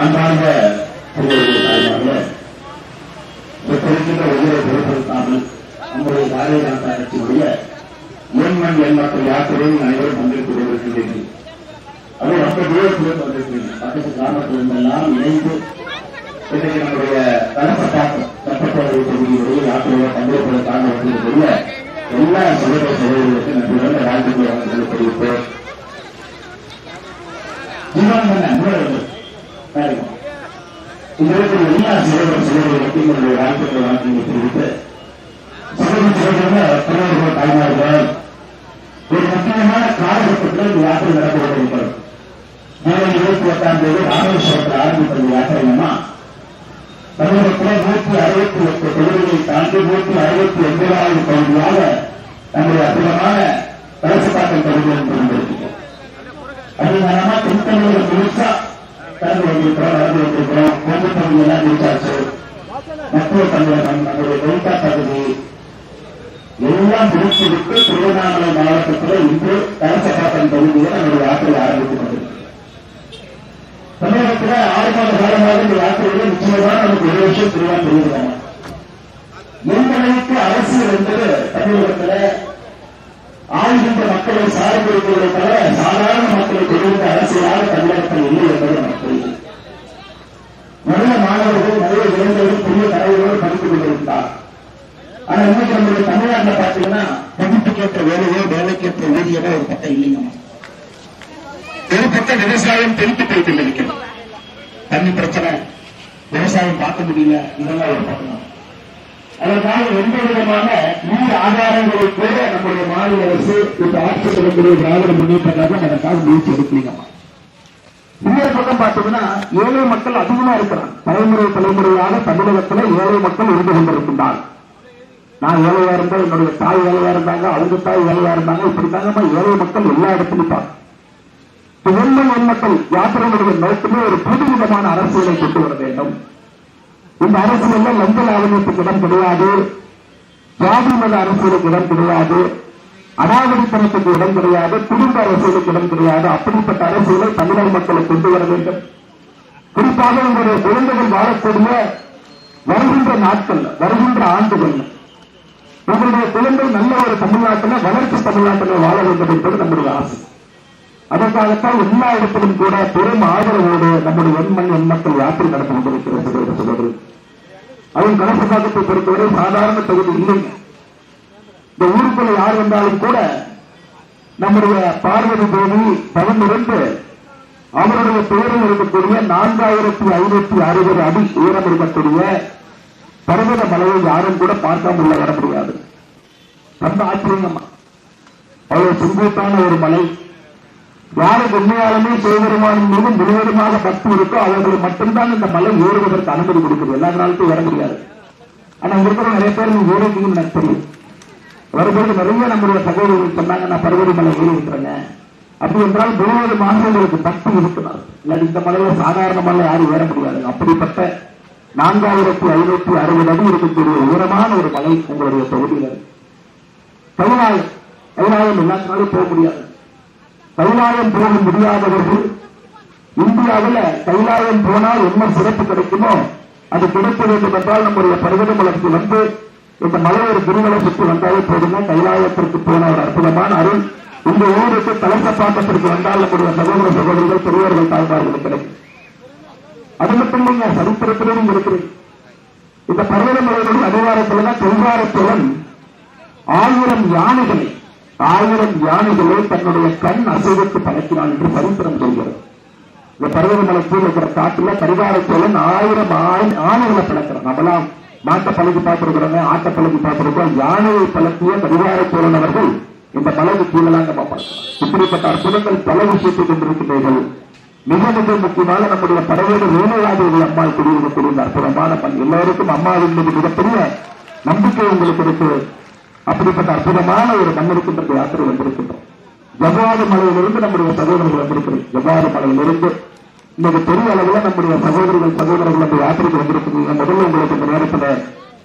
அன்பார்ந்த பெரியவர்கள் தாய்மார்களே இந்த கொடுக்கின்ற உயிரை பொருட்படுத்தாமல் நம்முடைய பாரதிய ஜனதா கட்சியுடைய எண்மண் எண்மக்கள் யாத்திரையில் அனைவரும் பங்கேற்றுக் கொண்டிருக்கின்றீர்கள் அது ரொம்ப தூரத்திலிருந்து வந்திருக்கிறீங்க பக்கத்து கிராமத்திலிருந்தெல்லாம் இணைந்து இன்றைக்கு நம்முடைய தலப்பட்டாக்கம் தப்பத்தோடு தொகுதியுடைய யாத்திரையை பங்கேற்பதற்காக வந்திருக்கிற எல்லா சகோதர சகோதரிகளுக்கு நன்றியுடன் வாழ்த்துக்களை அவர்களுக்கு தெரிவிப்போம். ஜீவன் உங்களுக்கு எல்லா சிறுவர் சகோதரிகளுக்கும் என்னுடைய வாழ்த்துக்களை வாழ்த்துக்களை தெரிவித்து சிறுவன் சகோதரங்க தலைவர்கள் தாய்மார்கள் ஒரு முக்கியமான காலகட்டத்தில் இந்த யாத்திரை நடந்து ஜூலை இருபத்தி எட்டாம் தேதி ராமேஸ்வரத்தில் ஆரம்பித்த யாத்திரை என்னன்னா தமிழகத்தில் நூற்றி அறுபத்தி எட்டு தொகுதிகளை தாண்டி நூற்றி அறுபத்தி ஒன்பதாவது பகுதியாக நம்முடைய அற்புதமான கலசப்பாக்கம் பகுதி என்று அது அதிகமா தென்தமிழக முழுசா கடந்து வந்திருக்கிறோம் நடந்து வந்திருக்கிறோம் கொங்கு பகுதி ரீசார்ஜ் மத்திய தமிழகம் நம்முடைய டெல்டா பகுதி எல்லாம் பிடித்துவிட்டு திருவண்ணாமலை மாவட்டத்தில் இன்று கலசப்பாக்கம் பகுதியில் நம்முடைய யாத்திரை ஆரம்பித்துக் தமிழகத்தில் ஆறு மாத காலமாக இந்த யாத்திரையில நிச்சயமாக நமக்கு ஒரு விஷயம் தெளிவா தெரியுதுங்க எந்த அளவுக்கு அரசியல் என்பது தமிழகத்தில் ஆளுகின்ற மக்களை சார்ந்து தவிர சாதாரண மக்களை கொண்டிருந்த அரசியலாக தமிழகத்தில் இல்லை என்பது நமக்கு தெரியும். நிறைய மாணவர்கள் நிறைய இளைஞர்கள் புதிய தலைவர்கள் படித்துக் கொண்டிருந்தார் ஆனா இன்னைக்கு நம்மளுடைய தமிழ்நாட்டில் பாத்தீங்கன்னா படிப்புக்கேற்ற வேலையோ வேலைக்கேற்ற ஊதியமோ ஒரு பக்கம் இல்லைங்கம்மா ஒரு பக்கம் விவசாயம் திருப்பி போயிட்டு கொண்டிருக்கிறது. தண்ணி பிரச்சனை விவசாயம் பார்க்க முடியல இதெல்லாம் ஒரு பக்கம். அதற்காக எந்த விதமான நீர் ஆதாரங்களை கூட நம்முடைய மாநில அரசு இந்த ஆட்சி பெறக்கூடிய திராவிட முன்னேற்ற கழகம் அதற்காக முயற்சி எடுக்கலீங்கம்மா. இன்னொரு பக்கம் பார்த்தீங்கன்னா ஏழை மக்கள் அதிகமா இருக்கிறாங்க. தலைமுறை தலைமுறையாக தமிழகத்தில் ஏழை மக்கள் இருந்து கொண்டிருக்கின்றார் நான் ஏழையா இருந்தேன் என்னுடைய தாய் ஏழையா இருந்தாங்க அவங்க தாய் ஏழையா இருந்தாங்க இப்படித்தாங்கம்மா ஏழை மக்கள் எல்லா இடத்துலையும் பார்க்க எண்மண் மக்கள் யாத்திரையுடைய நோக்கமே ஒரு புதுவிதமான அரசியலை கொண்டு வர வேண்டும். இந்த அரசியல்ல லஞ்ச லாவணியத்துக்கு இடம் கிடையாது. ஜாதி மத அரசியலுக்கு இடம் கிடையாது. அடாவடித்தனத்துக்கு இடம் கிடையாது. குடும்ப அரசியலுக்கு இடம் கிடையாது. அப்படிப்பட்ட அரசியலை தமிழக மக்களை கொண்டு வர வேண்டும். குறிப்பாக உங்களுடைய குழந்தைகள் வாழக்கூடிய வருகின்ற நாட்கள் வருகின்ற ஆண்டுகள் உங்களுடைய குழந்தை நல்ல ஒரு தமிழ்நாட்டில் வளர்ச்சி தமிழ்நாட்டில் வாழ வேண்டும் என்பது நம்முடைய ஆசை. அதற்காகத்தான் எல்லா இடத்திலும் கூட பெரும் ஆதரவோடு நம்முடைய எண்மண் எண் யாத்திரை நடத்தி கொண்டிருக்கிறது சகோதரி அதுவும் கலசபாக்கத்தை பொறுத்தவரை சாதாரண தொகுதி இல்லைங்க இந்த ஊருக்குள்ள யார் வந்தாலும் கூட நம்முடைய பார்வதி தேவி பதினிரண்டு அவருடைய பெயரில் இருக்கக்கூடிய நான்காயிரத்தி ஐநூத்தி அறுபது அடி உயரம் இருக்கக்கூடிய பர்வத மலையை யாரும் கூட பார்க்காம உள்ள வர முடியாது. ரொம்ப ஆச்சரியமா? அவ்வளவு செங்குத்தான ஒரு மலை. யாருக்கு உண்மையாலுமே சிவபெருமானின் மீது முழுவதுமாக பக்தி இருக்கோ அவர்களுக்கு மட்டும்தான் இந்த மலை ஏறுவதற்கு அனுமதி கொடுக்குது எல்லா நாளுக்கும் வர முடியாது. ஆனா இருக்கிற நிறைய பேர் நீங்க ஏறிட்டீங்கன்னு எனக்கு தெரியும். வரும்போது நிறைய நம்முடைய சகோதரர்கள் சொன்னாங்க நான் பருவதி மலை ஏறி இருக்கிறேங்க அப்படி என்றால் முழுவதுமாக உங்களுக்கு பக்தி இருக்கிறார் இல்லாட்டி இந்த மலையில சாதாரண மலை யாரும் ஏற முடியாது அப்படிப்பட்ட நான்காயிரத்தி ஐநூத்தி அறுபது அடி இருக்கக்கூடிய உயரமான ஒரு மலை உங்களுடைய தொகுதியில் பதினாலு. கைலாயம் கைலாயம் எல்லாத்தினாலும் போக முடியாது. தைலாயம் போக முடியாதவர்கள் இந்தியாவில் தைலாயம் போனால் என்ன சிறப்பு கிடைக்குமோ அது கிடைக்க வேண்டும் என்றால் நம்முடைய பருவத மலர்ச்சி வந்து இந்த மலையர் குருவலை சுற்றி வந்தாலே போதுங்க கைலாயத்திற்கு போன ஒரு அற்புதமான அருள். இந்த ஊருக்கு கலசப்பாக்கத்திற்கு வந்தால் நம்முடைய சகோதர சகோதரிகள் பெரியவர்கள் தாய்மார்கள் கிடைக்கும். அது மட்டும் இல்லைங்க சரித்திரத்திலும் இருக்கிறது இந்த பர்வதமலையினுடைய அதிகாரத்தில் தான் தொல்காரத்துடன் ஆயிரம் யானைகளை ஆயிரம் யானைகளை தன்னுடைய கண் அசைவுக்கு பழக்கினான் என்று சரித்திரம் சொல்கிறது. இந்த பருவமலை கீழே இருக்கிற காட்டுல பரிகாரத்தோழன் ஆயிரம் ஆணைகளை பழக்கிறான் நம்மளாம் மாட்டை பழகி பார்த்திருக்கிறோங்க ஆட்டை பழகி பார்த்திருக்கோம் யானையை பழக்கிய பரிகாரத்தோழன் அவர்கள் இந்த பழகு கீழே நம்ம பார்க்கலாம் இப்படிப்பட்ட அற்புதங்கள் பல விஷயத்தை கொண்டிருக்கிறீர்கள் மிக மிக முக்கியமாக நம்முடைய படவேடு வேலையாதேவி அம்மாள் குடியிருக்கக்கூடிய அற்புதமான பண். எல்லோருக்கும் அம்மாவின் மீது மிகப்பெரிய நம்பிக்கை உங்களுக்கு இருக்கு. அப்படிப்பட்ட அற்புதமான ஒரு மண்ணிற்கு யாத்திரை வந்திருக்கின்றோம் ஜவ்வாறு மலையிலிருந்து நம்முடைய சகோதரர்கள் வந்திருக்கிறோம் ஜவ்வாறு மலையிலிருந்து? இன்னைக்கு பெரிய அளவில் நம்முடைய சகோதரர்கள் சகோதரர்கள் அந்த யாத்திரைக்கு வந்திருக்கிறீங்க முதல்ல உங்களுக்கு இந்த நேரத்தில்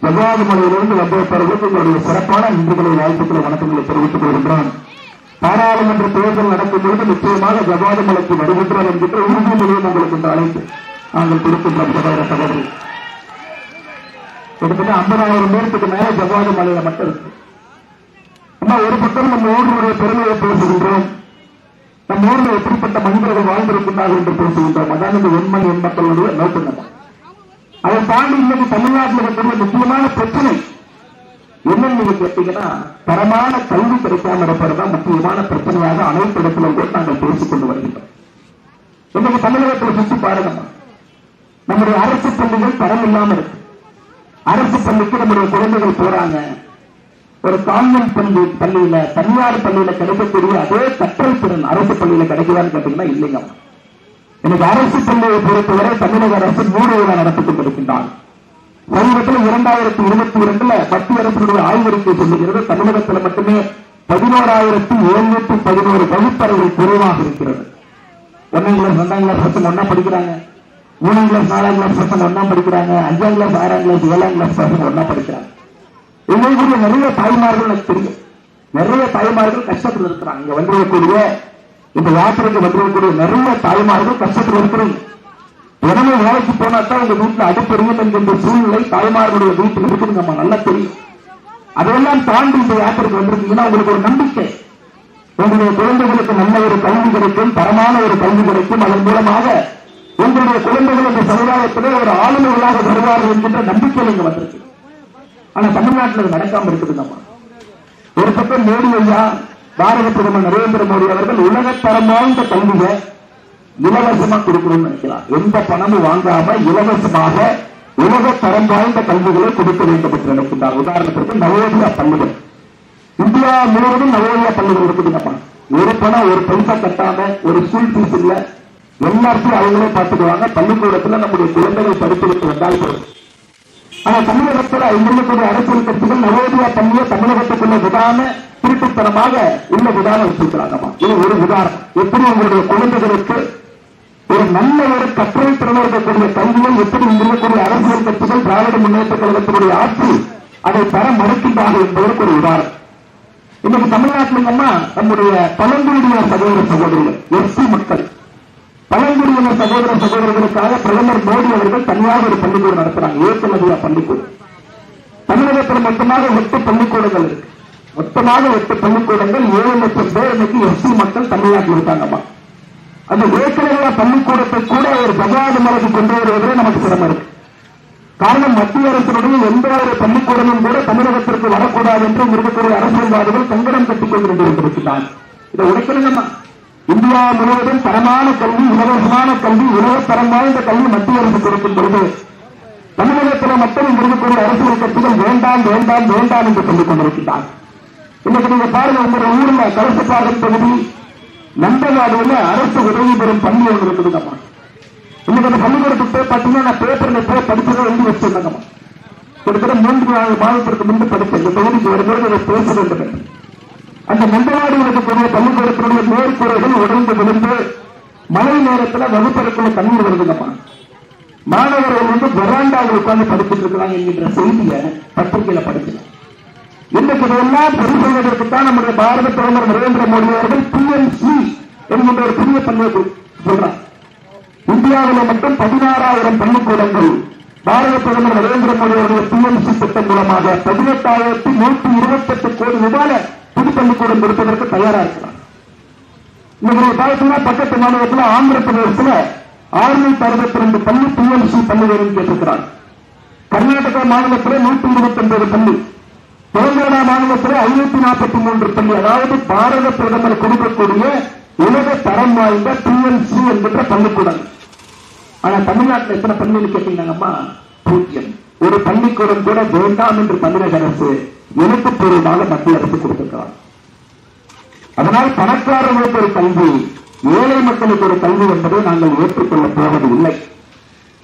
ஜவ்வாறு மலையிலிருந்து வந்திருப்பவர்களுக்கு உங்களுடைய சிறப்பான இன்றுகளை வாழ்த்துக்களை வணக்கங்களை தெரிவித்துக் கொள்கின்றோம் பாராளுமன்ற தேர்தல் நடக்கும் பொழுது நிச்சயமாக ஜவ்வாது மலைக்கு வருகின்றோம் என்கின்ற உறுதிமொழியும் உங்களுக்கு இந்த அழைப்பு நாங்கள் கொடுக்கின்ற சகோதர சகோதரி. கிட்டத்தட்ட ஐம்பதாயிரம் பேருக்கு மேல ஜவ்வாது மலையில மட்டும் இருக்கு. அம்மா ஒரு பக்கம் நம்ம ஊருடைய பெருமையை பேசுகின்றோம். நம்ம ஊர்ல எப்படிப்பட்ட மனிதர்கள் வாழ்ந்திருக்கிறார்கள் என்று பேசுகின்றோம். அதான் இந்த உண்மை என் மக்களுடைய நோக்கம் அதை தாண்டி இன்னைக்கு தமிழ்நாட்டில் இருக்கிற முக்கியமான பிரச்சனை. என்னன்னு நீங்க கேட்டீங்கன்னா தரமான கல்வி கிடைக்காம இருப்பதுதான் முக்கியமான பிரச்சனையாக அனைத்து இடத்திலும் கூட நாங்கள் பேசிக் கொண்டு வருகின்றோம். இன்னைக்கு தமிழகத்தில் சுற்றி பாருங்க நம்முடைய அரசு பள்ளிகள் தரம் இல்லாம இருக்கு. அரசு பள்ளிக்கு நம்முடைய குழந்தைகள் போறாங்க. ஒரு கான்வென்ட் பள்ளி பள்ளியில தனியார் பள்ளியில கிடைக்கக்கூடிய அதே கற்றல் திறன் அரசு பள்ளியில கிடைக்குதான்னு கேட்டீங்கன்னா இல்லைங்க. எனக்கு அரசு பள்ளியை பொறுத்தவரை தமிழக அரசு நூறு விழா நடத்தி கொண்டிருக்கின்றார். சமீபத்தில் இரண்டாயிரத்தி இருபத்தி இரண்டுல மத்திய அரசுடைய ஆய்வறிக்கை சொல்லுகிறது தமிழகத்தில் மட்டுமே பதினோராயிரத்தி எழுநூத்தி பதினோரு வகுப்பறைகள் குறைவாக இருக்கிறது. ஒன்னாம் கிளாஸ் ரெண்டாம் கிளாஸ் பசங்க ஒன்னா படிக்கிறாங்க. மூணாம் கிளாஸ் நாலாம் கிளாஸ் பசங்க ஒன்னா படிக்கிறாங்க. அஞ்சாம் கிளாஸ் ஆறாம் கிளாஸ் ஏழாம் கிளாஸ் பசங்க ஒன்னா படிக்கிறாங்க. எங்களுக்குரிய நிறைய தாய்மார்கள் எனக்கு தெரியும். நிறைய தாய்மார்கள் கஷ்டத்தில் இருக்கிறாங்க. இங்க வந்திருக்கக்கூடிய இந்த யாத்திரைக்கு வந்திருக்கக்கூடிய நிறைய தாய்மார்கள் கஷ்டத்தில் இருக்கிறீங்க. உடனே வேலைக்கு போனா தான் உங்க வீட்டுல அடுப்பெரியும் என்கின்ற சூழ்நிலை தாய்மார்களுடைய வீட்டில் இருக்குன்னு நம்ம நல்லா தெரியும். அதையெல்லாம் தாண்டி இந்த யாத்திரைக்கு வந்திருக்கீங்கன்னா உங்களுக்கு ஒரு நம்பிக்கை. உங்களுடைய குழந்தைகளுக்கு நல்ல ஒரு கல்வி கிடைக்கும் தரமான ஒரு கல்வி கிடைக்கும். அதன் மூலமாக உங்களுடைய குழந்தைகள் இந்த சமுதாயத்திலே ஒரு ஆளுநர்களாக வருவார்கள் என்கின்ற நம்பிக்கை நீங்க வந்திருக்கு. ஆனா தமிழ்நாட்டில் அது நடக்காம இருக்குதுங்கம்மா ஒரு பக்கம் மோடி ஐயா பாரத பிரதமர் நரேந்திர மோடி அவர்கள் உலகத்தரம் வாய்ந்த கல்வியை இலவசமா கொடுக்கணும்னு நினைக்கிறார். எந்த பணமும் வாங்காம இலவசமாக உலக தரம் வாய்ந்த கல்விகளை கொடுக்க வேண்டும் என்று நினைக்கின்றார் உதாரணத்திற்கு நவோதயா பள்ளிகள். இந்தியா முழுவதும் நவோதயா பள்ளிகள் இருக்குதுங்கப்பா ஒரு பணம் ஒரு பைசா கட்டாம ஒரு ஸ்கூல் ஃபீஸ் இல்ல. எல்லாத்தையும் அவங்களே பார்த்துக்குவாங்க. பள்ளிக்கூடத்துல நம்முடைய குழந்தைகள் படித்துவிட்டு வந்தால் போதும். ஆனா தமிழகத்துல இருக்கக்கூடிய அரசியல் கட்சிகள் நவோதயா பள்ளியை தமிழகத்துக்குள்ள விடாம திருட்டுத்தனமாக உள்ள விடாம வச்சிருக்கிறாங்கம்மா. இது ஒரு உதாரணம். எப்படி உங்களுடைய குழந்தைகளுக்கு ஒரு நல்ல ஒரு கற்றல் திறன் இருக்கக்கூடிய கல்வியை எப்படி இங்கிருக்கக்கூடிய அரசியல் கட்சிகள் திராவிட முன்னேற்ற கழகத்தினுடைய ஆட்சி அதை தர மறுக்கின்றார்கள் என்பதற்கு ஒரு உதாரணம். இன்னைக்கு தமிழ்நாட்டில் நம்முடைய பழங்குடியினர் சகோதர சகோதரிகள் எஸ்சி மக்கள். பழங்குடியின சகோதர சகோதரர்களுக்காக பிரதமர் மோடி அவர்கள் தனியாக ஒரு பள்ளிக்கூடம் நடத்துறாங்க. ஏற்றுமதியா பள்ளிக்கூடம். தமிழகத்தில் மொத்தமாக எட்டு பள்ளிக்கூடங்கள் இருக்கு. மொத்தமாக எட்டு பள்ளிக்கூடங்கள் ஏழு லட்சம் பேர் இன்னைக்கு எஸ்சி மக்கள் தமிழ்நாட்டில் இருக்காங்கம்மா. அந்த ஏற்கனவே பள்ளிக்கூடத்தை கூட ஒரு பகவான் மலைக்கு கொண்டு வருவதே நமக்கு சிரமம் இருக்கு. காரணம் மத்திய அரசினுடைய எந்த ஒரு பள்ளிக்கூடமும் கூட தமிழகத்திற்கு வரக்கூடாது என்று இருக்கக்கூடிய அரசியல்வாதிகள் கங்கணம் கட்டிக் கொண்டிருந்திருக்கிறார் இதை உடைக்கணுங்கம்மா இந்தியா முழுவதும் தரமான கல்வி இலவசமான கல்வி உலக தரம் வாய்ந்த கல்வி மத்திய அரசு கொடுக்கும் பொழுது தமிழகத்தில் மட்டும் இருக்கக்கூடிய அரசியல் கட்சிகள் வேண்டாம் வேண்டாம் வேண்டாம் என்று சொல்லிக் கொண்டிருக்கிறார் இன்னைக்கு நீங்க பாருங்க உங்களுடைய ஊர்ல கலசப்பாக்கம் தொகுதி நந்தவாடியில அரசு உதவி பெறும் பள்ளி ஒன்று இருக்குதுங்கம்மா இன்னைக்கு அந்த பள்ளிக்கூடத்துக்கு போய் பார்த்தீங்கன்னா நான் பேப்பர்ல போய் படிச்சதை எழுதி வச்சிருந்தேங்கம்மா கிட்டத்தட்ட மூன்று நாலு மாதத்திற்கு முன்பு படித்தேன். இந்த தொகுதிக்கு ஒரு முறை பேச வேண்டும். என்று. அந்த மந்தவாடி இருக்கக்கூடிய பள்ளிக்கூடத்தினுடைய மேற்கூரைகள் உடைந்து விழுந்து மழை நேரத்துல வகுப்பறைக்குள்ள தண்ணீர் வருதுங்கப்பா. மாணவர்கள் வந்து வராண்டாவில் உட்கார்ந்து படிச்சுட்டு இருக்கிறாங்க என்கின்ற செய்தியை பத்திரிகையில படிக்கலாம் இன்றைக்கு இதெல்லாம் சரி செய்வதற்கு தான் நம்முடைய பாரத பிரதமர் நரேந்திர மோடி அவர்கள் பிஎன்சி என்கின்ற ஒரு புதிய பள்ளியை சொல்றார். இந்தியாவில் மட்டும் பதினாறாயிரம் பள்ளிக்கூடங்கள் பாரத பிரதமர் நரேந்திர மோடி அவர்கள் பிஎன்சி திட்டம் மூலமாக பதினெட்டாயிரத்தி நூற்றி இருபத்தெட்டு கோடி ரூபாய் புது பள்ளிக்கூடம் கொடுப்பதற்கு தயாரா இருக்கிறார். இன்னைக்கு பார்த்தீங்கன்னா பக்கத்து மாநிலத்தில் ஆந்திர பிரதேசத்தில் ஆறுநூத்தி அறுபத்தி ரெண்டு பள்ளி பிஎம்சி பள்ளி வேணும் கேட்டிருக்கிறார். கர்நாடக மாநிலத்தில் நூற்றி இருபத்தி ஒன்பது பள்ளி தெலுங்கானா மாநிலத்தில் ஐநூத்தி நாற்பத்தி மூன்று பள்ளி அதாவது பாரத பிரதமர் கொடுக்கக்கூடிய உலக தரம் வாய்ந்த பிஎம்சி என்கின்ற பள்ளிக்கூடம். ஆனா தமிழ்நாட்டில் எத்தனை பள்ளின்னு கேட்டீங்கன்னாங்கம்மா? பூஜ்யம். ஒரு பள்ளிக்கூடம் கூட வேண்டாம் என்று தமிழக அரசு எழுத்துப்பூர்வமாக மத்திய அரசு கொடுத்திருக்கிறார். அதனால் பணக்காரர்களுக்கு ஒரு கல்வி ஏழை மக்களுக்கு ஒரு கல்வி என்பதை நாங்கள் ஏற்றுக்கொள்ளப் போவது இல்லை.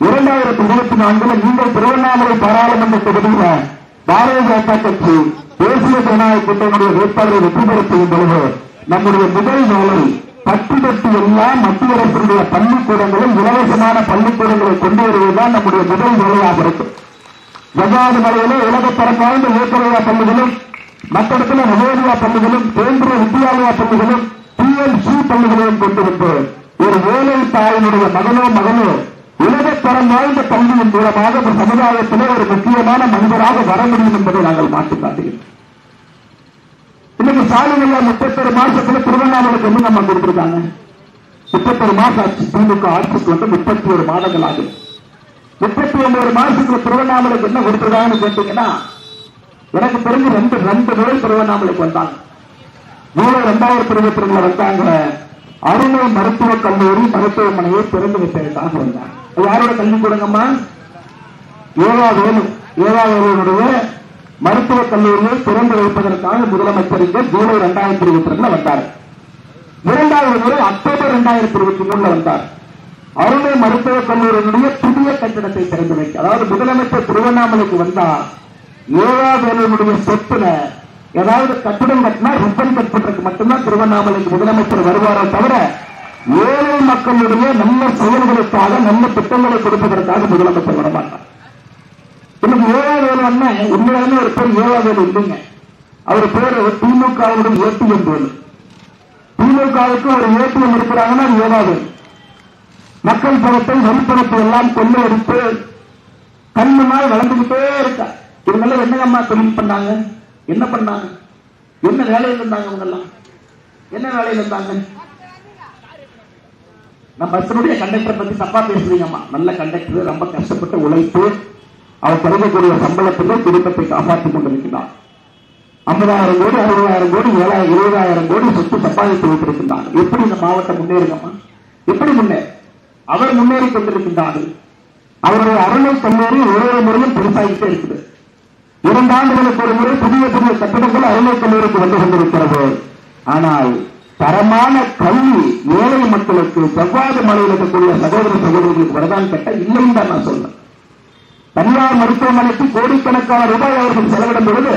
இரண்டாயிரத்தி இருபத்தி நான்குல நீங்கள் திருவண்ணாமலை பாராளுமன்ற தொகுதியில் பாரதிய ஜனதா கட்சி தேசிய ஜனநாயக கூட்டணியுடைய வேட்பாளரை வெற்றி பெற செய்யும் பொழுது நம்முடைய முதல் வேலை கட்டிடத்து எல்லாம் மத்திய அரசினுடைய பள்ளிக்கூடங்களும் இலவசமான பள்ளிக்கூடங்களை கொண்டு வருவதுதான் நம்முடைய முதல் வேலையாக இருக்கும். ஜகாது மலையிலே உலகத்தரம் வாய்ந்த ஏக்கரையா பள்ளிகளும் மற்ற இடத்துல பள்ளிகளும் கேந்திரிய வித்யாலயா பள்ளிகளும் பிஎல்சி பள்ளிகளையும் கொண்டு வந்து ஒரு ஏழை தாயினுடைய மகனோ மகனோ உலகத்தரம் வாய்ந்த பள்ளியின் மூலமாக ஒரு சமுதாயத்திலே ஒரு முக்கியமான மனிதராக வர முடியும் என்பதை நாங்கள் மாற்றி காட்டுகிறோம் இன்னைக்கு சாலையில முப்பத்தொரு மாசத்துல திருவண்ணாமலைக்கு என்ன நம்ம கொடுத்திருக்காங்க முப்பத்தொரு மாசம் ஆட்சி திமுக ஆட்சிக்கு வந்து முப்பத்தி ஒரு மாதங்கள் ஆகுது முப்பத்தி ஒன்பது மாசத்துக்கு திருவண்ணாமலைக்கு என்ன கொடுத்திருக்காங்கன்னு கேட்டீங்கன்னா எனக்கு தெரிஞ்சு ரெண்டு ரெண்டு முறை திருவண்ணாமலைக்கு வந்தாங்க. மூணு ரெண்டாயிரத்தி இருபத்தி ரெண்டுல வந்தாங்க. அருணை மருத்துவ கல்லூரி மருத்துவமனையை திறந்து வைப்பதற்காக வந்தாங்க யாரோட கல்வி கொடுங்கம்மா? ஏவா வேலு ஏவா வேலுடைய மருத்துவ கல்லூரியை திறந்து வைப்பதற்காக முதலமைச்சர் இங்க ஜூலை ரெண்டாயிரத்தி இருபத்தி ரெண்டுல வந்தார். இரண்டாவது முறை அக்டோபர் இரண்டாயிரத்தி இருபத்தி மூணுல வந்தார். அருணை மருத்துவக் கல்லூரியினுடைய புதிய கட்டிடத்தை திறந்து வைக்க. அதாவது முதலமைச்சர் திருவண்ணாமலைக்கு வந்தா யோகா சொத்துல ஏதாவது கட்டிடம் கட்டினா ரிப்பன் கட்டுறதுக்கு மட்டும்தான் திருவண்ணாமலைக்கு முதலமைச்சர் வருவாரோ தவிர ஏழை மக்களுடைய நல்ல செயல்களுக்காக நல்ல திட்டங்களை கொடுப்பதற்காக முதலமைச்சர் வரமாட்டார். இன்னைக்கு யோகா வேலு அண்ணன் உண்மையாலுமே ஒரு பேர் யோகா இல்லைங்க. அவர் பேர் திமுகவுடைய ஏடிஎம் வேலு. திமுகவுக்கு ஒரு ஏடிஎம் இருக்கிறாங்கன்னா அது மக்கள் பணத்தை வரிப்பணத்தை எல்லாம் கொள்ளையடித்து கண்ணுமாய் வளர்ந்துகிட்டே இருக்கா. இவங்கெல்லாம் என்னங்கம்மா தொழில் பண்ணாங்க? என்ன பண்ணாங்க? என்ன வேலையில் இருந்தாங்க அவங்க எல்லாம் என்ன வேலையில் இருந்தாங்க? நம்ம பஸ்ஸினுடைய கண்டக்டரை பத்தி தப்பா பேசுறீங்கம்மா நல்ல கண்டக்டர் ரொம்ப கஷ்டப்பட்டு உழைத்து அவர் கிடைக்கக்கூடிய சம்பளத்துக்கு குடும்பத்தை காப்பாற்றிக் கொண்டிருக்கிறார். ஐம்பதாயிரம் கோடி அறுபதாயிரம் கோடி ஏழாயிரம் இருபதாயிரம் கோடி சொத்து சம்பாதித்து வைத்திருக்கின்றார். எப்படி இந்த மாவட்டம் முன்னேறுங்கம்மா எப்படி முன்னேறு அவர் முன்னேறி கொண்டிருக்கின்றார்கள். அவருடைய அருணை கல்லூரி ஒரே முறையும் பெருசாகிட்டே இருக்குது. இரண்டு ஆண்டுகளுக்கு ஒரு முறை புதிய புதிய கட்டிடங்கள் அருணை கல்லூரிக்கு வந்து கொண்டிருக்கிறது. ஆனால் தரமான கல்வி ஏழை மக்களுக்கு செவ்வாறு மலையில் இருக்கக்கூடிய சகோதர சகோதரிகளுக்கு வரதான் கேட்ட இல்லைன்னு தான் நான் சொல்றேன். தனியார் மருத்துவமனைக்கு கோடிக்கணக்கான ரூபாய் அவர்கள் செலவிடும் பொழுது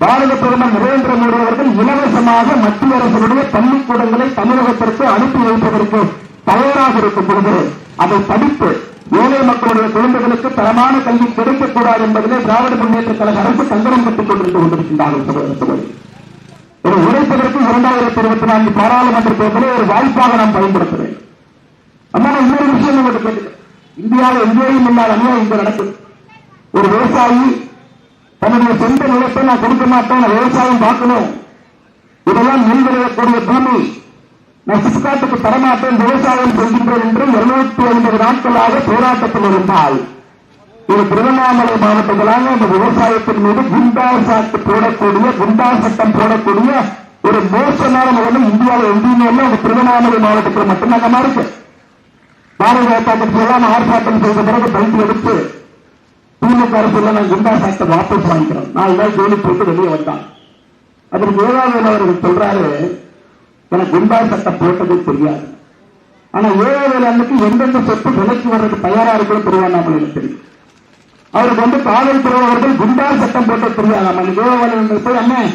பாரத பிரதமர் நரேந்திர மோடி அவர்கள் இலவசமாக மத்திய அரசுடைய பள்ளிக்கூடங்களை தமிழகத்திற்கு அனுப்பி வைப்பதற்கு தலைவராக இருக்கும் பொழுது அதை படித்து ஏழை மக்களுடைய குழந்தைகளுக்கு தரமான கல்வி கிடைக்கக்கூடாது என்பதிலே திராவிட முன்னேற்ற கழக அரசு கங்கணம் கட்டிக் கொண்டிருந்து கொண்டிருக்கின்றார்கள் ஒரு உழைப்பதற்கு இரண்டாயிரத்தி இருபத்தி நான்கு பாராளுமன்ற தேர்தலை ஒரு வாய்ப்பாக நாம் பயன்படுத்த வேண்டும். அம்மா நான் இன்னொரு விஷயம் உங்களுக்கு கேட்டுக்கிறேன் இந்தியாவில் எங்கேயும் இல்லாத அநியாயம் இங்க நடக்குது. ஒரு விவசாயி தன்னுடைய சொந்த நிலத்தை நான் கொடுக்க மாட்டேன் நான் விவசாயம் பார்க்கணும். இதெல்லாம் நெல் விளையக்கூடிய பூமி. நான் தரமாட்டேன் விவசாயம் செய்கின்றோம் என்று இருநூத்தி ஐம்பது நாட்களாக போராட்டத்தில் இருந்தால் இது திருவண்ணாமலை மாவட்டங்களாக இந்த விவசாயத்தின் மீது குண்டா சாட்டு போடக்கூடிய குண்டா சட்டம் போடக்கூடிய ஒரு மோசமான நிலைமை இந்தியாவில் எங்கேயுமே அந்த திருவண்ணாமலை மாவட்டத்தில் மட்டும்தாங்க இருக்கு. பாரதிய ஜனதா கட்சி எல்லாம் ஆர்ப்பாட்டம் செய்த பிறகு பயிற்சி எடுத்து திமுக அரசு நான் குண்டா சாட்டை வாபஸ் வாங்கிக்கிறேன். நாலு நாள் ஜோலி போட்டு வெளியே வந்தான். அதற்கு ஏழாவது அவர்கள் சொல்றாரு எனக்கு குண்டா சட்டம் போட்டதே தெரியாது. ஆனா ஏழாவது அன்னைக்கு எந்தெந்த சொத்து விலைக்கு வர்றது தயாரா இருக்கணும் திருவண்ணாமலையில் தெரியும். அவருக்கு வந்து காவல் அவர்கள் குண்டா சட்டம் போட்ட தெரியாதாம் அன்னைக்கு ஏழாவது போய் அண்ணன்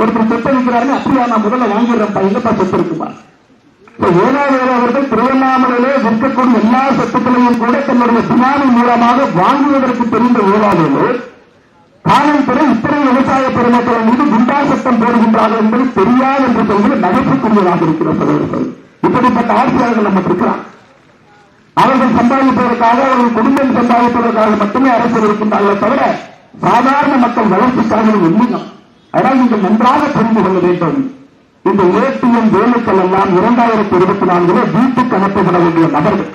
ஒருத்தர் சொத்து இருக்கிறாரு அப்படியா? நான் முதல்ல வாங்கிடுறேன் எங்கப்பா சொத்து இருக்குமா? ஏழாவது அவர்கள் திருவண்ணாமலையிலே விற்கக்கூடிய எல்லா சொத்துக்களையும் கூட தன்னுடைய பினாமி மூலமாக வாங்குவதற்கு தெரிந்த ஏழாவது காவல்துறை இத்தனை விவசாய பெருமக்கள் மீது குண்டா சட்டம் போடுகின்றார்கள் என்பது தெரியாது என்று சொல்வது நகைப்புக்குரியதாக இருக்கிற இப்படிப்பட்ட ஆட்சியாளர்கள் நம்ம இருக்கிறார் அவர்கள் சம்பாதிப்பதற்காக அவர்கள் குடும்பம் சம்பாதிப்பதற்காக மட்டுமே அரசு இருக்கின்றார்கள் தவிர சாதாரண மக்கள் வளர்ச்சிக்காக இல்லைங்க. அதனால் நீங்கள் நன்றாக புரிந்து கொள்ள வேண்டும். இந்த ஏடிஎம் வேலைகள் எல்லாம் இரண்டாயிரத்தி இருபத்தி நான்கிலே வீட்டுக்கு அனுப்பப்பட வேண்டிய நபர்கள்.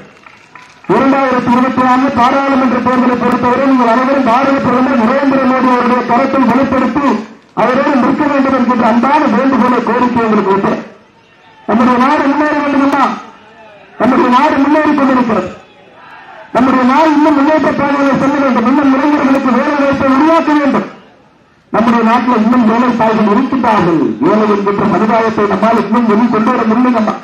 இரண்டாயிரத்தி இருபத்தி நான்கு பாராளுமன்ற தேர்தலை பொறுத்தவரை நீங்கள் அனைவரும் பாரத பிரதமர் நரேந்திர மோடி அவருடைய கருத்தை வெளிப்படுத்தி அவரோடு நிற்க வேண்டும் என்கின்ற அன்பான வேண்டுகோளை கோரிக்கை உங்களுக்கு வைத்தேன் நம்முடைய நாடு முன்னேற வேண்டுமா? நம்முடைய நாடு முன்னேறி கொண்டிருக்கிறது. நம்முடைய நாடு இன்னும் முன்னேற்ற பாதையை செல்ல வேண்டும். இன்னும் இளைஞர்களுக்கு வேலை வாய்ப்பை உருவாக்க வேண்டும். நம்முடைய நாட்டில் இன்னும் வேலை தாய்கள் இருக்கின்றார்கள். வேலை என்கின்ற சமுதாயத்தை நம்மால் இன்னும் வெளிக்கொண்டு வர வர முடியலம்மா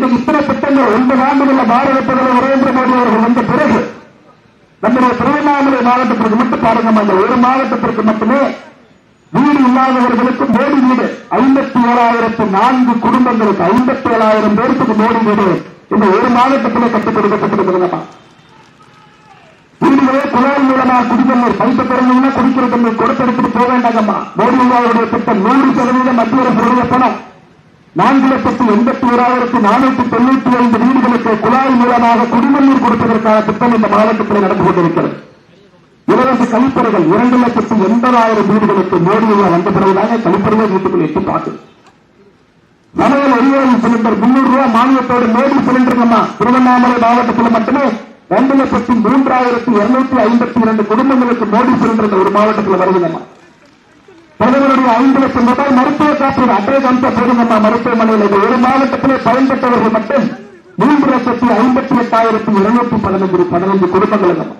இன்னைக்கு இத்தனை திட்டங்கள் ஒன்பது ஆண்டுகள பாரத பிரதமர் நரேந்திர மோடி அவர்கள் வந்த பிறகு நம்முடைய திருவண்ணாமலை மாவட்டத்திற்கு மட்டும் பாருங்க அந்த ஒரு மாவட்டத்திற்கு மட்டுமே வீடு இல்லாதவர்களுக்கு மோடி வீடு. ஐம்பத்தி ஏழாயிரத்து நான்கு குடும்பங்களுக்கு ஐம்பத்தி ஏழாயிரம் பேருக்கு மோடி வீடு இந்த ஒரு மாவட்டத்திலே கட்டுக் கொடுக்கப்பட்டிருக்கிறதா வீடுகளே குழாய் மூலமாக குடித்தண்ணீர் பைப்பு திறந்தீங்கன்னா குடிக்கிற தண்ணீர் கொடுத்தெடுத்துட்டு போக வேண்டாங்கம்மா. மோடி அவருடைய திட்டம் நூறு சதவீதம் மத்திய அரசு பணம் நான்கு லட்சத்தி எண்பத்தி ஓராயிரத்தி நானூத்தி தொண்ணூற்றி ஐந்து வீடுகளுக்கு குழாய் மூலமாக குடிநீர் கொடுப்பதற்கான திட்டம் இந்த மாவட்டத்தில் நடந்து கொண்டிருக்கிறது. இலவச கழிப்பறைகள் இரண்டு லட்சத்தி எண்பதாயிரம் வீடுகளுக்கு மோடியில் வந்த பிறகுதானே கழிப்பறையை வீட்டுக்குள் எட்டி பார்த்து சமையல் எரிவாயு சிலிண்டர் முன்னூறு ரூபாய் மானியத்தோடு மோடி சிலிண்டர் நம்ம திருவண்ணாமலை மாவட்டத்தில் மட்டுமே ரெண்டு லட்சத்தி மூன்றாயிரத்தி இருநூத்தி ஐம்பத்தி இரண்டு குடும்பங்களுக்கு மோடி சிலிண்டர் ஒரு மாவட்டத்தில் வருதுங்கம்மா பிரதமருடைய ஐந்து லட்சம் ரூபாய் மருத்துவ காப்பீடு அட்டை போது நம்ம மருத்துவமனையில் இது ஒரு மாவட்டத்திலே பயன்பெற்றவர்கள் மட்டும் மூன்று லட்சத்தி ஐம்பத்தி எட்டாயிரத்தி இருநூத்தி பதினஞ்சு பதினஞ்சு குடும்பங்களுங்கம்மா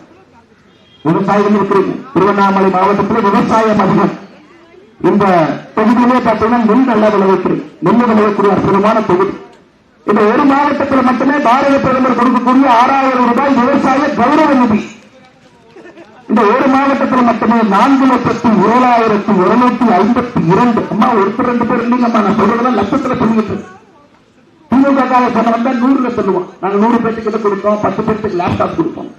விவசாயிகள் இருக்கிறீங்க. திருவண்ணாமலை மாவட்டத்தில் விவசாயம் அதிகம். இந்த தொகுதியிலே பார்த்தீங்கன்னா நெல் நல்லா விளைவிக்கிறீங்க. நெல் விளைவிக்கூடிய அற்புதமான தொகுதி. இந்த ஒரு மாவட்டத்தில் மட்டுமே பாரத பிரதமர் கொடுக்கக்கூடிய ஆறாயிரம் ரூபாய் விவசாய கௌரவ நிதி. இந்த ஒரு மாவட்டத்தில் மட்டுமே நான்கு லட்சத்தி ஏழாயிரத்தி இருநூத்தி ஐம்பத்தி இரண்டு. அம்மா ஒருத்தர் ரெண்டு பேர் இல்லைங்கம்மா நான் சொல்றதெல்லாம் லட்சத்துல சொல்லிட்டு இருக்கேன். திமுக சொன்ன வந்தா நூறுல சொல்லுவோம் நாங்க நூறு பேருக்கு கொடுப்போம் பத்து பேருக்கு லேப்டாப் கொடுப்போம்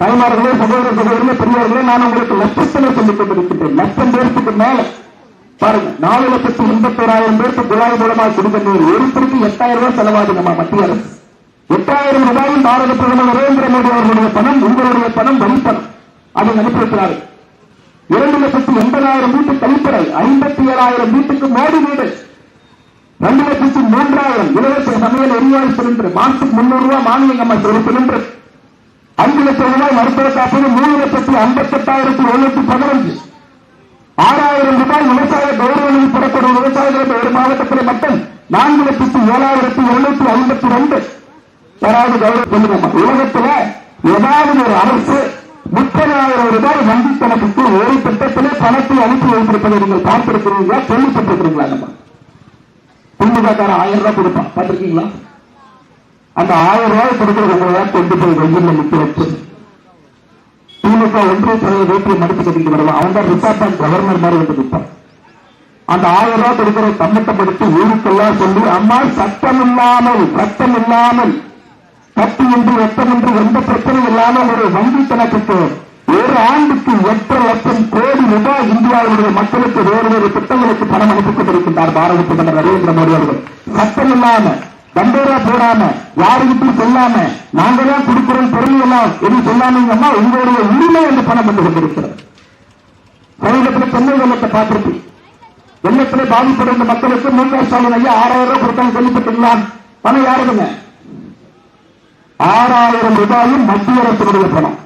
தாய்மார்களே சகோதர சகோதரர்களே பெரியவர்களே நான் உங்களுக்கு லட்சத்துல சொல்லிக் கொண்டிருக்கின்றேன். லட்சம் பேருக்கு மேல. பாருங்க நாலு லட்சத்தி எண்பத்தோராயிரம் பேருக்கு குழாய் மூலமாக கொடுக்க ஒருத்தருக்கு எட்டாயிரம் ரூபாய் செலவாகுதுமா மத்திய அரசு. எட்டாயிரம் ரூபாயும் பாரத பிரதமர் நரேந்திர மோடி அவர்களுடைய பணம் உங்களுடைய பணம் வழிப்பணம் அதை அனுப்பியிருக்கிறார்கள் இரண்டு லட்சத்தி எண்பதாயிரம் வீட்டு கழிப்பறை ஐம்பத்தி ஏழாயிரம் வீட்டுக்கு மோடி வீடு. ரெண்டு லட்சத்தி மூன்றாயிரம் இலவச சமையல் எரிவாயு சிலிண்டர் மாசத்துக்கு முன்னூறு ரூபாய் மானியம் நம்ம ஒரு சிலிண்டர். அஞ்சு லட்சம் ரூபாய் மருத்துவ காப்பீடு மூணு லட்சத்தி ஐம்பத்தி எட்டாயிரத்தி எழுநூத்தி பதினஞ்சு. ஆறாயிரம் ரூபாய் விவசாய கௌரவங்களில் பெறப்படும் விவசாயிகளுக்கு ஒரு மாவட்டத்தில் மட்டும் நான்கு லட்சத்தி ஏழாயிரத்தி எழுநூத்தி ஐம்பத்தி ரெண்டு. யாராவது கௌரவம் சொல்லுங்கம்மா. உலகத்துல ஏதாவது ஒரு அரசு முப்பதாயிரம் ரூபாய் வங்கி கணக்குக்கு ஒரு திட்டத்திலே பணத்தை அனுப்பி வைத்திருப்பதை நீங்கள் பார்த்திருக்கிறீங்களா கேள்விப்பட்டிருக்கிறீங்களா நம்ம? திமுகக்கார ஆயிரம் ரூபாய் கொடுப்பான். பார்த்திருக்கீங்களா? அந்த ஆயிரம் ரூபாய் கொடுக்கிறவங்க கொண்டு போய் வெயில் முக்கிய வச்சு? திமுக ஒன்றிய தலைவர் வேட்டியை மடித்து கட்டிட்டு வருவான் அவன் தான் ரிசர்வ் கவர்னர் மாதிரி வந்து நிற்பான் அந்த ஆயிரம் ரூபாய் கொடுக்கிற சம்மட்டப்படுத்தி ஊருக்கெல்லாம் சொல்லி அம்மா சட்டம் இல்லாமல் சட்டம் இல்லாமல் கட்டி என்று ரத்தம் என்று எந்த பிரச்சனையும் இல்லாமல் ஒரு வங்கி கணக்குக்கு ஒரு ஆண்டுக்கு எட்டு லட்சம் கோடி ரூபாய் இந்தியாவுடைய மக்களுக்கு வேறு வேறு திட்டங்களுக்கு பணம் அனுப்பிக் கொண்டிருக்கின்றார் பாரத பிரதமர் நரேந்திர மோடி அவர்கள். சட்டம் இல்லாம தண்டோரா போடாம யாருக்கிட்டும் சொல்லாம நாங்க தான் கொடுக்கிறோம் பொருள் எல்லாம் என்று சொல்லாமீங்கன்னா உங்களுடைய உரிமை என்று பணம் வந்து கொண்டிருக்கிறது. சமீபத்தில் சென்னை வெள்ளத்தை பார்த்திருப்பீங்க வெள்ளத்திலே பாதிப்படைந்த மக்களுக்கு மு க ஸ்டாலின் ஐயா ஆறாயிரம் ரூபாய் கொடுத்தாங்க கேள்விப்பட்டீங்களா பணம் யாருதுங்க? ஆறாயிரம் ரூபாயும் மத்திய அரசினுடைய பணம்.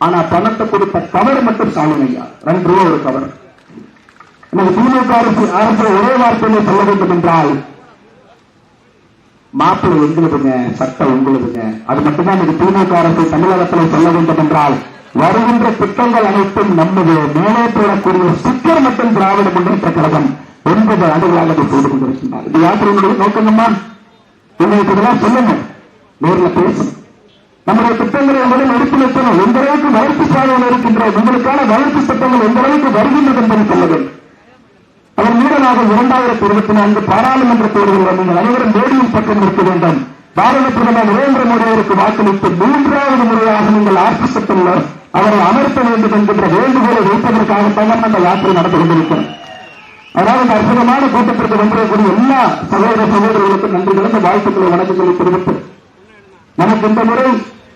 ஆனா பணத்தை கொடுத்த கவர் மட்டும் ஸ்டாலின் ஐயா ரெண்டு ரூபாய் ஒரு கவர். எனக்கு திமுக அரசு அரசு ஒரே வார்த்தையிலே சொல்ல வேண்டும் என்றால் மாப்பிள்ளை எங்களுதுங்க சட்டம் உங்களுதுங்க. அது மட்டும்தான் எனக்கு திமுக அரசு தமிழகத்தில் சொல்ல வேண்டும் என்றால் வருகின்ற திட்டங்கள் அனைத்தும் நமது மேலே போடக்கூடிய ஸ்டிக்கர் மட்டும் திராவிட முன்னேற்ற கழகம் ஒன்பது ஆண்டுகளாக செய்து கொண்டிருக்கின்றார். இது யாத்திரையினுடைய நோக்கங்கம்மா? என்னை இதெல்லாம் சொல்லுங்க நேரில் பேசி. நம்முடைய திட்டங்களை என்பதை எடுத்து வைக்கணும்? எந்த அளவுக்கு வளர்ச்சி சாதனை இருக்கின்ற உங்களுக்கான வளர்ச்சி திட்டங்கள் எந்த அளவுக்கு வருகின்றது என்பதை சொல்ல வேண்டும். அதன் மூலமாக இரண்டாயிரத்தி இருபத்தி நான்கு பாராளுமன்ற தேர்தலில் நீங்கள் அனைவரும் மோடியின் பக்கம் இருக்க வேண்டும். பாரத பிரதமர் நரேந்திர மோடியருக்கு வாக்களித்து மூன்றாவது முறையாக நீங்கள் ஆட்சி சட்டத்தில் அவரை அமர்த்த வேண்டும் என்கின்ற வேண்டுகோளை வைப்பதற்காகத்தான் அந்த யாத்திரை நடந்து கொண்டிருக்கிறோம் அதாவது இந்த அற்புதமான கூட்டத்திற்கு வந்திருக்கக்கூடிய எல்லா சகோதர சகோதரர்களுக்கும் நன்றி கலந்த வாழ்த்துக்களை வணக்கங்களை தெரிவித்து நமக்கு இந்த முறை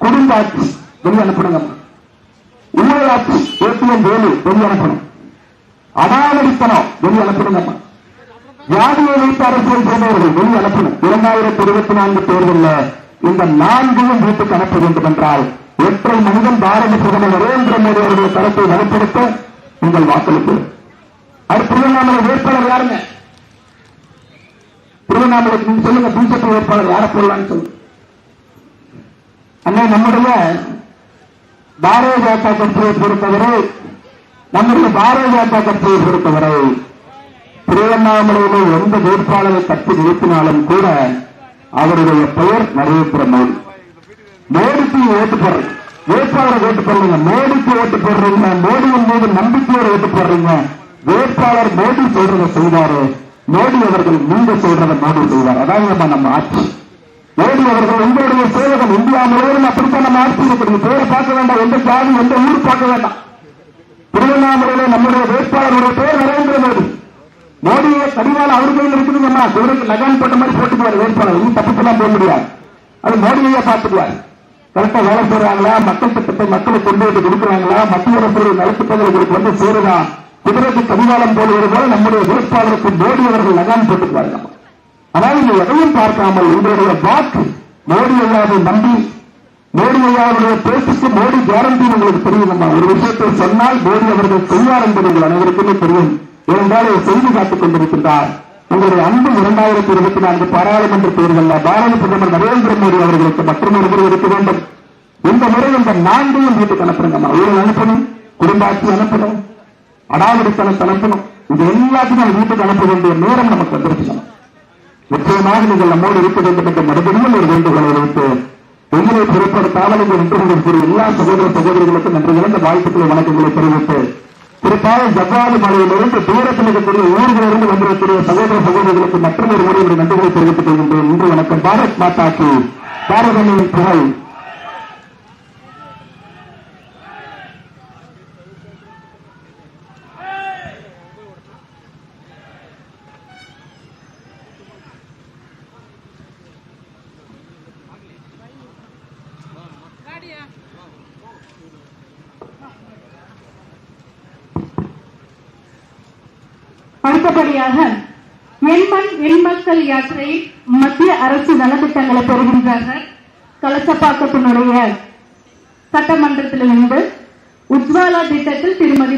குடும்ப ஆட்சி வெளியே அனுப்பணுங்கம்மா ஆட்சி ஏடிஎம் வேலு வெளியே அனுப்பணும் அடாவடித்தனம் வெளியே அனுப்பணுங்கம்மா ஜாதியை வைத்து அரசியல் செய்தவர்கள் வெளியே அனுப்பணும் இரண்டாயிரத்தி இருபத்தி நான்கு தேர்தலில் இந்த நான்கையும் வீட்டுக்கு அனுப்ப வேண்டும் என்றால் ஒற்றை மனிதன் பாரத பிரதமர் நரேந்திர மோடி அவருடைய தரத்தை வலுப்படுத்த உங்கள் வாக்களிப்பு. அது திருவண்ணாமலை வேட்பாளர் யாருங்க? திருவண்ணாமலை சொல்லுங்க பிஜேபி வேட்பாளர் யாரை போடலாம்னு சொல்லுங்க. அண்ணா நம்முடைய பாரதிய ஜனதா கட்சியை பொறுத்தவரை நம்முடைய பாரதிய ஜனதா கட்சியை பொறுத்தவரை திருவண்ணாமலையிலே எந்த வேட்பாளரை தட்டி நிறுத்தினாலும் கூட அவருடைய பெயர் நரேந்திர மோடி மோடிக்கு ஓட்டு போடுறீங்க வேட்பாளரை ஓட்டு போடுறீங்க. மோடிக்கு ஓட்டு போடுறீங்க. மோடியின் மீது நம்பிக்கையோடு ஓட்டு போடுறீங்க. வேட்பாளர் மோடி சொல்றதை செய்வாரு. மோடி அவர்கள் நீங்க சொல்றதை மோடி செய்வார். அதாவது நம்ம ஆட்சி. மோடி அவர்கள் உங்களுடைய சேவகம் இந்தியா முழுவதும் அப்படித்தான் நம்ம ஆட்சி பேரை பார்க்க வேண்டாம் எந்த ஜாதி எந்த ஊர் பார்க்க வேண்டாம். திருவண்ணாமலையில நம்முடைய வேட்பாளருடைய பேர் நரேந்திர மோடி. மோடியை கடிவாளம் அவர் கையில் இருக்குதுங்கம்மா குதிரைக்கு லகான் போட்ட மாதிரி போட்டுக்குவார் வேட்பாளர். இன்னும் தப்பிச்செல்லாம் போக முடியாது. அது மோடியையே பார்த்துக்குவார். கரெக்டா வேலை செய்யறாங்களா? மக்கள் திட்டத்தை மக்களுக்கு கொண்டு வந்து கொடுக்குறாங்களா? மத்திய அரசுடைய நலத்திட்டங்களுக்கு வந்து சேருதா? குதிரைக்கு கடிவாளம் போடுவது போல நம்முடைய வேட்பாளருக்கு மோடி அவர்கள் லகான் போட்டுக்குவார் நம்ம. ஆனால் இங்க எதையும் பார்க்காமல் உங்களுடைய வாக்கு மோடி அல்லாத நம்பி மோடி அல்லாவுடைய பேச்சுக்கு மோடி கேரண்டி உங்களுக்கு தெரியுமா? ஒரு விஷயத்தை சொன்னால் மோடி அவர்கள் செய்வார் என்பது உங்கள் அனைவருக்குமே தெரியும். ஏனென்றால் அவர் செய்து காத்துக் கொண்டிருக்கின்றார். உங்களுடைய அன்பு இரண்டாயிரத்தி இருபத்தி நான்கு பாராளுமன்ற தேர்தலில் பாரத பிரதமர் நரேந்திர மோடி அவர்களுக்கு மற்றொரு முறை இருக்க வேண்டும். இந்த முறை இந்த நான்கையும் வீட்டுக்கு அனுப்புறங்கம்மா ஊழல் அனுப்பணும் குடும்ப ஆட்சி அனுப்பணும் அடாவடித்தனத்தை அனுப்பணும். இது எல்லாத்தையும் வீட்டுக்கு அனுப்ப வேண்டிய நேரம் நமக்கு வந்துருச்சு. நிச்சயமாக நீங்கள் நம்மோடு இருக்க வேண்டும் என்ற மறுபடியும் ஒரு வேண்டுகோளை வைத்து உங்களை பொருட்படுத்தாமல் இங்கு நின்று கொண்டிருக்கிற எல்லா சகோதர சகோதரிகளுக்கும் நன்றி இழந்த வாழ்த்துக்களை வணக்கங்களை தெரிவித்து குறிப்பாக ஜவ்வாது மலையிலிருந்து தூரத்தில் இருக்கக்கூடிய ஊர்களிலிருந்து வந்திருக்கிற சகோதர சகோதரிகளுக்கு மற்றொரு முறை என்னுடைய நன்றிகளை தெரிவித்துக் கொள்கின்றேன். இன்று வணக்கம். பாரத் மாதாக்கு கி. புகழ் அடுத்தபடியாக எண்மண் எண்மக்கள் யாத்திரை மத்திய அரசு நலத்திட்டங்களை பெறுகின்றார்கள். கலசப்பாக்கத்தினுடைய சட்டமன்றத்திலிருந்து உஜ்வாலா திட்டத்தில் திருமதி